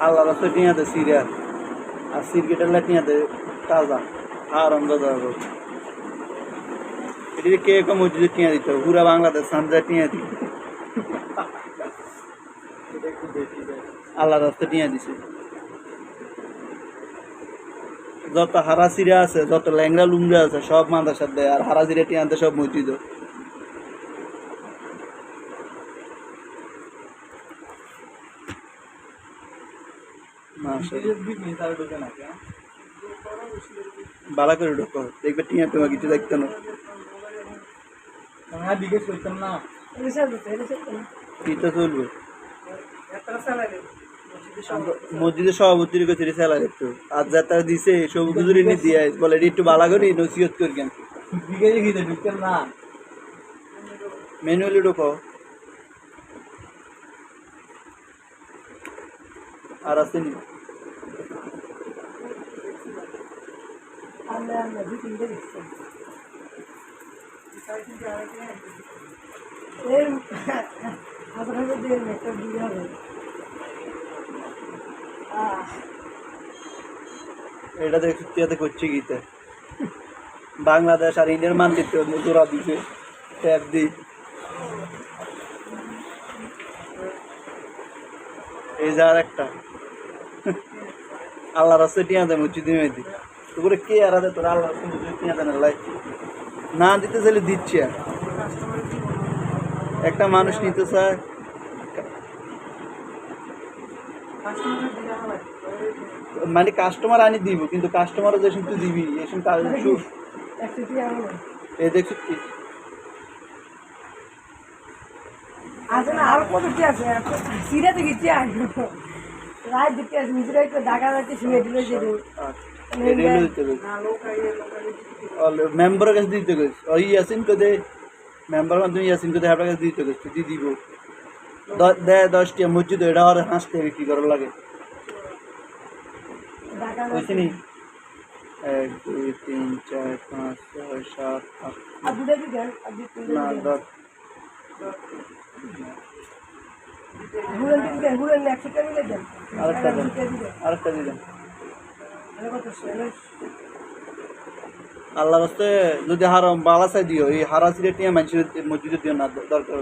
আল্লাহ রাস্তা টিয়াতে সিরিয়া। আর সিরকেটের টিয়াতে তাজা। আর অন্ধ এটি কে কম মসজিদে টিয়া দিত? পুরা বাংলাদেশ সানজা টিয়া দিত। আল্লাহ রাস্তা টিয়া দিছে। যত হারাসিরা আছে, যত ল্যাংরা লুংরা আছে, সব মাদ্রাসার দেয়। আর হারা হারাসিরা টিয়াতে সব মসজিদ। বালা করে ঢোকো দেখবে টিয়া টোয়া কিছু দেখতে না। জিজ্ঞেস করতাম না। কি চলবে? মসজিদের সভাপতির কাছে স্যালারি একটু আর যা তারা দিছে সব গুজুরি নিয়ে দিয়ে বলে একটু বালা করি নসিহত করি কেন? না। ম্যানুয়ালি ঢোকো আর আসেনি। এটা দেখ সত্যি করছি গীতে বাংলাদেশ আর ইন্ডিয়ার মানচিত্র জোড়া দিছে ট্যাপ দি এই যে আর একটা আল্লাহ রাস্তায় টিয়া দেয় মসজিদে মেয়েদি তোরে কে আর আছে? তোর আল্লাহ রাস্তায় টিয়া দেয় না না দিতে চাইলে দিচ্ছে আর। একটা মানুষ নিতে চায়। মানে কাস্টমার আনি দিব কিন্তু কাস্টমারও যে তুই দিবি এসব কাজ এ দেখছিস কি? না আর কত কি আছে সিরে তো গেছি আর রাত দিতে আছে মিজুরা একটু ঢাকা রাতে শুয়ে দিলে যে রেলও দিতে গেছে মেম্বারের কাছে দিতে গেছে ওই ইয়াসিন কে দে মেম্বার মাধ্যমে ইয়াসিন কে দে আপনার কাছে দিতে গেছে দি দিব দ- দে দশটি মসজিদ এটা আর হাসতে বিক্রি করার লাগে ঢাকা বুঝছি নি এক দুই তিন চার পাঁচ ছয় সাত আট আর দুটো দিকে আর দুটো না দশ হুলেন দিকে হুলেন একশো টাকা মিলে দেন আল্লাহ রাস্তায় যদি হারাম বালা দিও, এই হারা সিরে টিয়া মানুষের মসজিদে দিও না, দরকার